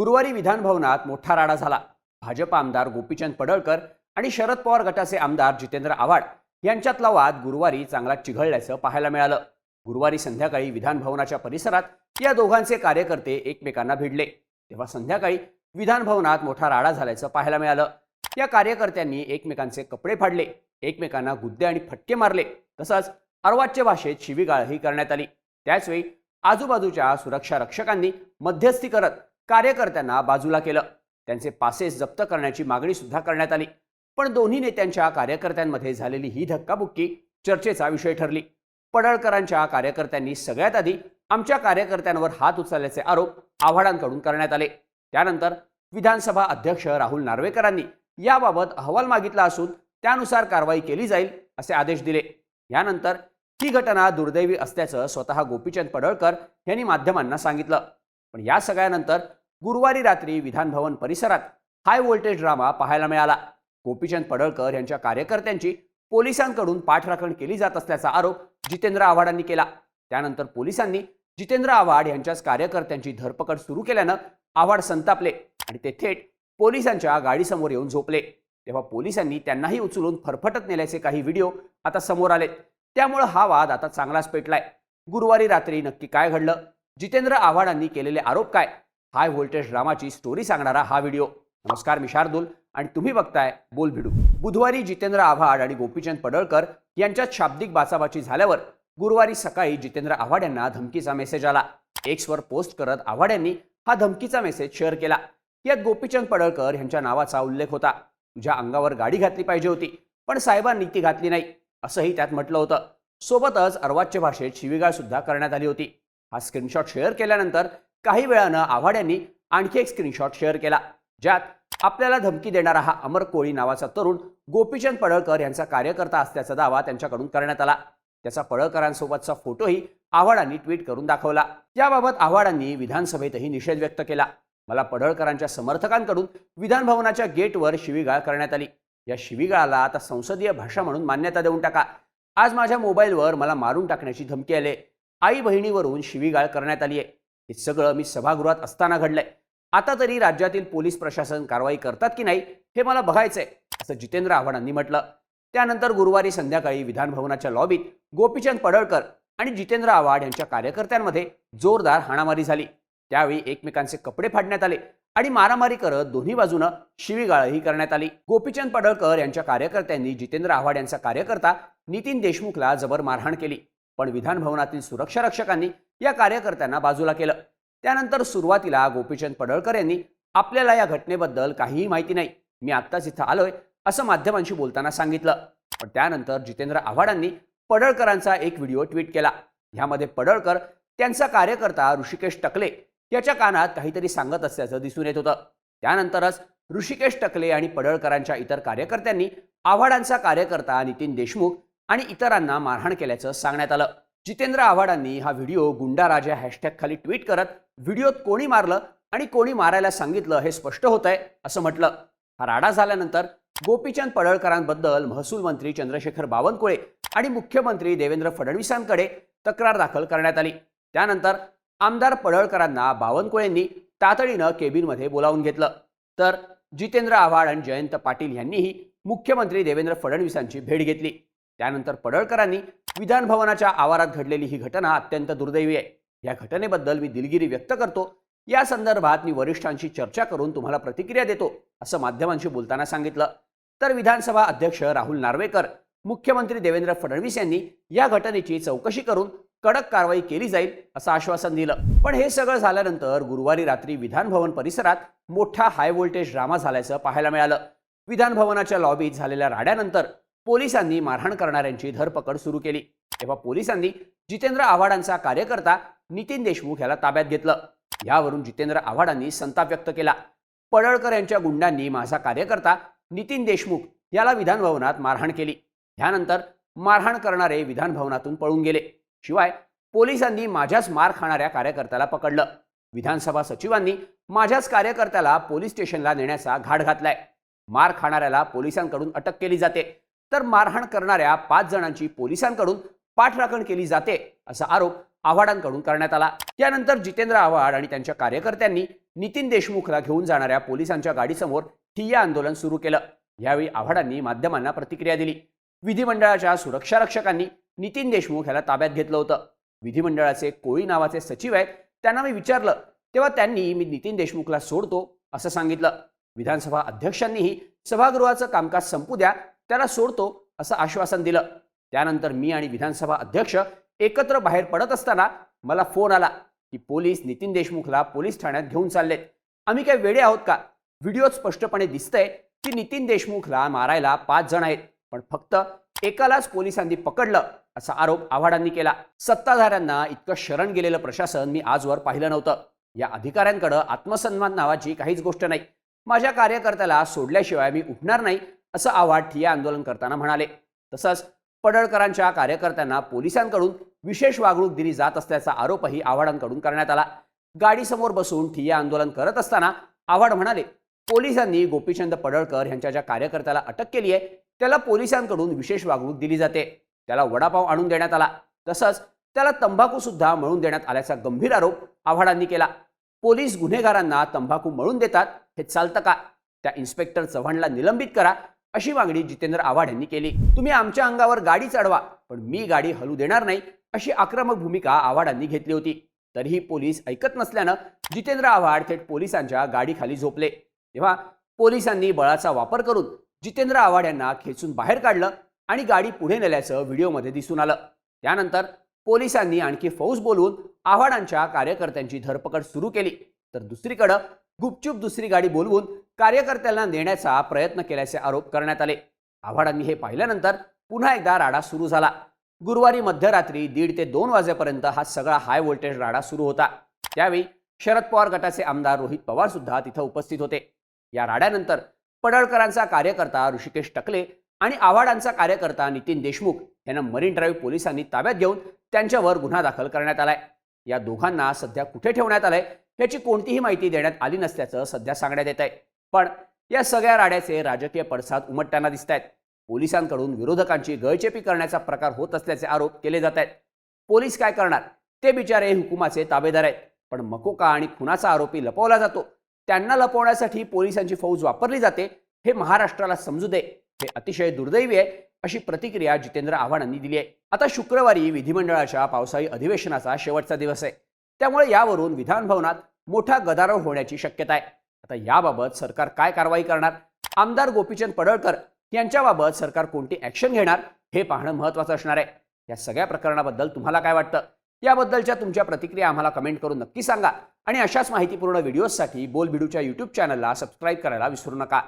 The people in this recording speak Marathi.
गुरुवारी विधानभवनात मोठा राडा झाला. भाजप आमदार गोपीचंद पडळकर आणि शरद पवार गटाचे आमदार जितेंद्र आव्हाड यांच्यातला वाद गुरुवारी चांगला चिघळल्याचं पाहायला मिळालं. गुरुवारी संध्याकाळी विधानभवनाच्या परिसरात या दोघांचे कार्यकर्ते एकमेकांना भिडले. तेव्हा संध्याकाळी विधानभवनात मोठा राडा झाल्याचं पाहायला मिळालं. या कार्यकर्त्यांनी एकमेकांचे कपडे फाडले. एकमेकांना गुद्दे आणि फटके मारले. तसंच अर्वाच्य भाषेत शिवीगाळही करण्यात आली. त्याचवेळी आजूबाजूच्या सुरक्षा रक्षकांनी मध्यस्थी करत कार्यकर्त्यांना बाजूला केलं. त्यांचे पासेस जप्त करण्याची मागणी सुद्धा करण्यात आली. पण दोन्ही नेत्यांच्या कार्यकर्त्यांमध्ये झालेली ही धक्काबुक्की चर्चेचा विषय ठरली. पडळकरांच्या कार्यकर्त्यांनी सगळ्यात आधी आमच्या कार्यकर्त्यांवर हात उचलल्याचे आरोप आव्हाडांकडून करण्यात आले. त्यानंतर विधानसभा अध्यक्ष राहुल नार्वेकरांनी याबाबत अहवाल मागितला असून त्यानुसार कारवाई केली जाईल असे आदेश दिले. यानंतर ही घटना दुर्दैवी असल्याचं स्वतः गोपीचंद पडळकर यांनी माध्यमांना सांगितलं. पण या सगळ्यानंतर गुरुवारी रात्री विधानभवन परिसरात हाय व्होल्टेज ड्रामा पाहायला मिळाला. गोपीचंद पडळकर यांच्या कार्यकर्त्यांची पोलिसांकडून पाठराखण केली जात असल्याचा आरोप जितेंद्र आव्हाडांनी केला. त्यानंतर पोलिसांनी जितेंद्र आव्हाड यांच्याच कार्यकर्त्यांची धरपकड सुरू केल्यानं आव्हाड संतापले आणि ते थेट पोलिसांच्या गाडीसमोर येऊन झोपले. तेव्हा पोलिसांनी त्यांनाही उचलून फरफटत नेल्याचे काही व्हिडिओ आता समोर आलेत. त्यामुळं हा वाद आता चांगलाच पेटलाय. गुरुवारी रात्री नक्की काय घडलं? जितेंद्र आव्हाडांनी केलेले आरोप काय? हाय व्होल्टेज ड्रामाची स्टोरी सांगणारा हा व्हिडिओ नमस्कार मी शार्दुल आणि तुम्ही बघताय बोल भिडू. बुधवारी जितेंद्र आव्हाड आणि गोपीचंद पडळकर यांच्यात शाब्दिक बाचाबाची झाल्यावर गुरुवारी सकाळी जितेंद्र आव्हाड यांना धमकीचा मेसेज आला. एक्सवर पोस्ट करत आव्हाड यांनी हा धमकीचा मेसेज शेअर केला. यात गोपीचंद पडळकर यांच्या नावाचा उल्लेख होता. तुझ्या अंगावर गाडी घातली पाहिजे होती पण साहेबांनी ती घातली नाही असंही त्यात म्हटलं होतं. सोबतच अर्वाच्य भाषेत शिवीगाळ सुद्धा करण्यात आली होती. हा स्क्रीनशॉट शेअर केल्यानंतर काही वेळानं आव्हाड यांनी आणखी एक स्क्रीनशॉट शेअर केला ज्यात आपल्याला धमकी देणारा हा अमर कोळी नावाचा तरुण गोपीचंद पडळकर यांचा कार्यकर्ता असल्याचा दावा त्यांच्याकडून करण्यात आला. त्याचा पडळकरांसोबतचा फोटोही आव्हाडांनी ट्विट करून दाखवला. याबाबत आव्हाडांनी विधानसभेतही निषेध व्यक्त केला. मला पडळकरांच्या समर्थकांकडून विधानभवनाच्या गेटवर शिवीगाळ करण्यात आली. या शिवीगाळाला आता संसदीय भाषा म्हणून मान्यता देऊन टाका. आज माझ्या मोबाईलवर मला मारून टाकण्याची धमकी आली आई बहिणीवरून शिवीगाळ करण्यात आली आहे. हे सगळं मी सभागृहात असताना घडलंय. आता तरी राज्यातील पोलीस प्रशासन कारवाई करतात की नाही हे मला बघायचंय असं जितेंद्र आव्हाडांनी म्हटलं. त्यानंतर गुरुवारी संध्याकाळी विधानभवनाच्या लॉबीत गोपीचंद पडळकर आणि जितेंद्र आव्हाड यांच्या कार्यकर्त्यांमध्ये जोरदार हाणामारी झाली. त्यावेळी एकमेकांचे कपडे फाडण्यात आले आणि मारामारी करत दोन्ही बाजूनं शिवीगाळही करण्यात आली. गोपीचंद पडळकर यांच्या कार्यकर्त्यांनी जितेंद्र आव्हाड यांचा कार्यकर्ता नितीन देशमुखला जबर मारहाण केली. पण विधानभवनातील सुरक्षा रक्षकांनी या कार्यकर्त्यांना बाजूला केलं. त्यानंतर सुरुवातीला गोपीचंद पडळकर यांनी आपल्याला या घटनेबद्दल काहीही माहिती नाही मी आत्ताच इथं आलोय असं माध्यमांशी बोलताना सांगितलं. पण त्यानंतर जितेंद्र आव्हाडांनी पडळकरांचा एक व्हिडिओ ट्विट केला. ह्यामध्ये पडळकर त्यांचा कार्यकर्ता ऋषिकेश टकले याच्या कानात काहीतरी सांगत असल्याचं दिसून येत होतं. त्यानंतरच ऋषिकेश टकले आणि पडळकरांच्या इतर कार्यकर्त्यांनी आव्हाडांचा कार्यकर्ता नितीन देशमुख आणि इतरांना मारहाण केल्याचं सांगण्यात आलं. जितेंद्र आव्हाडांनी हा व्हिडिओ गुंडाराजा हॅशटॅग खाली ट्विट करत व्हिडिओत कोणी मारलं आणि कोणी मारायला सांगितलं हे स्पष्ट होत आहे असं म्हटलं. हा राडा झाल्यानंतर गोपीचंद पडळकरांबद्दल महसूल मंत्री चंद्रशेखर बावनकुळे आणि मुख्यमंत्री देवेंद्र फडणवीसांकडे तक्रार दाखल करण्यात आली. त्यानंतर आमदार पडळकरांना बावनकुळेंनी तातडीनं केबिनमध्ये बोलावून घेतलं. तर जितेंद्र आव्हाड आणि जयंत पाटील यांनीही मुख्यमंत्री देवेंद्र फडणवीसांची भेट घेतली. त्यानंतर पडळकरांनी विधानभवनाच्या आवारात घडलेली ही घटना अत्यंत दुर्दैवी आहे. या घटनेबद्दल मी दिलगिरी व्यक्त करतो. या संदर्भात मी वरिष्ठांशी चर्चा करून तुम्हाला प्रतिक्रिया देतो असं माध्यमांशी बोलताना सांगितलं. तर विधानसभा अध्यक्ष राहुल नार्वेकर मुख्यमंत्री देवेंद्र फडणवीस यांनी या घटनेची चौकशी करून कडक कारवाई केली जाईल असं आश्वासन दिलं. पण हे सगळं झाल्यानंतर गुरुवारी रात्री विधानभवन परिसरात मोठा हाय व्होल्टेज ड्रामा झाल्याचं पाहायला मिळालं. विधानभवनाच्या लॉबीत झालेल्या राड्यानंतर पोलिसांनी मारहाण करणाऱ्यांची धरपकड सुरू केली. तेव्हा पोलिसांनी जितेंद्र आव्हाडांचा कार्यकर्ता नितीन देशमुख याला ताब्यात घेतलं. यावरून जितेंद्र आव्हाडांनी संताप व्यक्त केला. पडळकर यांच्या गुंडांनी माझा कार्यकर्ता नितीन देशमुख याला विधानभवनात मारहाण केली. त्यानंतर मारहाण करणारे विधानभवनातून पळून गेले. शिवाय पोलिसांनी माझ्याच मार खाणाऱ्या कार्यकर्त्याला पकडलं. विधानसभा सचिवांनी माझ्याच कार्यकर्त्याला पोलीस स्टेशनला नेण्याचा घाट घातलाय. मार खाणाऱ्याला पोलिसांकडून अटक केली जाते. तर मारहाण करणाऱ्या पाच जणांची पोलिसांकडून पाठराखण केली जाते असा आरोप आव्हाडांकडून करण्यात आला. त्यानंतर जितेंद्र आव्हाड आणि त्यांच्या कार्यकर्त्यांनी नितीन देशमुखला घेऊन जाणाऱ्या पोलिसांच्या गाडीसमोर ठिय्या आंदोलन सुरू केलं. यावेळी आव्हाडांनी माध्यमांना प्रतिक्रिया दिली. विधिमंडळाच्या सुरक्षा रक्षकांनी नितीन देशमुख याला ताब्यात घेतलं होतं. विधिमंडळाचे कोळी नावाचे सचिव आहेत त्यांना मी विचारलं तेव्हा त्यांनी मी नितीन देशमुखला सोडतो असं सांगितलं. विधानसभा अध्यक्षांनीही सभागृहाचं कामकाज संपू द्या त्याला सोडतो असं आश्वासन दिलं. त्यानंतर मी आणि विधानसभा अध्यक्ष एकत्र बाहेर पडत असताना मला फोन आला की पोलीस नितीन देशमुखला पोलीस ठाण्यात घेऊन चाललेत. आम्ही काय वेडे आहोत का? व्हिडिओत स्पष्टपणे दिसतंय की नितीन देशमुखला मारायला पाच जण आहेत पण फक्त एकालाच पोलिसांनी पकडलं असा आरोप आव्हाडांनी केला. सत्ताधाऱ्यांना इतकं शरण गेलेलं प्रशासन मी आजवर पाहिलं नव्हतं. या अधिकाऱ्यांकडं आत्मसन्मान नावाची काहीच गोष्ट नाही. माझ्या कार्यकर्त्याला सोडल्याशिवाय मी उठणार नाही असं आव्हाड ठिया आंदोलन करताना म्हणाले. तसंच पडळकरांच्या कार्यकर्त्यांना पोलिसांकडून विशेष वागणूक दिली जात असल्याचा आरोपही आव्हाडांकडून करण्यात आला. गाडीसमोर बसून ठिय्या आंदोलन करत असताना आव्हाड म्हणाले पोलिसांनी गोपीचंद पडळकर यांच्या ज्या कार्यकर्त्याला अटक केली आहे त्याला पोलिसांकडून विशेष वागणूक दिली जाते. त्याला वडापाव आणून देण्यात आला. तसंच त्याला तंबाखू सुद्धा मळून देण्यात आल्याचा गंभीर आरोप आव्हाडांनी केला. पोलीस गुन्हेगारांना तंबाखू मळून देतात हे चालतं का? त्या इन्स्पेक्टर चव्हाणला निलंबित करा. अशी मागणी जितेंद्र आव्हाड यांनी केली. तुम्ही आमच्या अंगावर गाडी चढवा पण मी गाडी हलू देणार नाही अशी आक्रमक भूमिका आव्हाडांनी घेतली होती. तरीही पोलीस ऐकत नसल्यानं जितेंद्र आव्हाड थेट पोलिसांच्या गाडीखाली झोपले. तेव्हा पोलिसांनी बळाचा वापर करून जितेंद्र आव्हाड यांना खेचून बाहेर काढलं आणि गाडी पुढे नेल्याचं व्हिडिओमध्ये दिसून आलं. त्यानंतर पोलिसांनी आणखी फौज बोलवून आव्हाडांच्या कार्यकर्त्यांची धरपकड सुरू केली. तर दुसरीकडं गुपचूप दुसरी गाडी बोलवून कार्यकर्त्यांना नेण्याचा प्रयत्न केल्याचे आरोप करण्यात आले. आव्हाडांनी हे पाहिल्यानंतर पुन्हा एकदा राडा सुरू झाला. गुरुवारी मध्यरात्री दीड ते दोन वाजेपर्यंत हा सगळा हाय व्होल्टेज राडा सुरू होता. त्यावेळी शरद पवार गटाचे आमदार रोहित पवार सुद्धा तिथं उपस्थित होते. या राड्यानंतर पडळकरांचा कार्यकर्ता ऋषिकेश टकले आणि आव्हाडांचा कार्यकर्ता नितीन देशमुख यांना मरीन ड्राईव्ह पोलिसांनी ताब्यात घेऊन त्यांच्यावर गुन्हा दाखल करण्यात आलाय. या दोघांना सध्या कुठे ठेवण्यात आलंय याची कोणतीही माहिती देण्यात आली नसल्याचं सध्या सांगण्यात येत आहे पण या सगळ्या राड्याचे राजकीय पडसाद उमटताना दिसत आहेत पोलिसांकडून विरोधकांची गळचेपी करण्याचा प्रकार होत असल्याचे आरोप केले जात आहेत पोलीस काय करणार? ते बिचारे हुकुमाचे ताबेदार आहेत. पण मकोका आणि खुनाचा आरोपी लपवला जातो. त्यांना लपवण्यासाठी पोलिसांची फौज वापरली जाते. हे महाराष्ट्राला समजू दे. हे अतिशय दुर्दैवी आहे अशी प्रतिक्रिया जितेंद्र आव्हाडांनी दिली आहे. आता शुक्रवारी विधिमंडळाच्या पावसाळी अधिवेशनाचा शेवटचा दिवस आहे. त्यामुळे यावरून विधानभवनात मोठा गदारोळ होण्याची शक्यता आहे. आता याबाबत सरकार काय कारवाई करणार? आमदार गोपीचंद पडळकर यांच्याबाबत सरकार कोणती ॲक्शन घेणार? हे पाहणं महत्त्वाचं असणार आहे. या सगळ्या प्रकरणाबद्दल तुम्हाला काय वाटतं? याबद्दलच्या तुमच्या प्रतिक्रिया आम्हाला कमेंट करून नक्की सांगा. आणि अशाच माहितीपूर्ण व्हिडिओजसाठी बोलबिडूच्या यूट्यूब चॅनलला सबस्क्राईब करायला विसरू नका.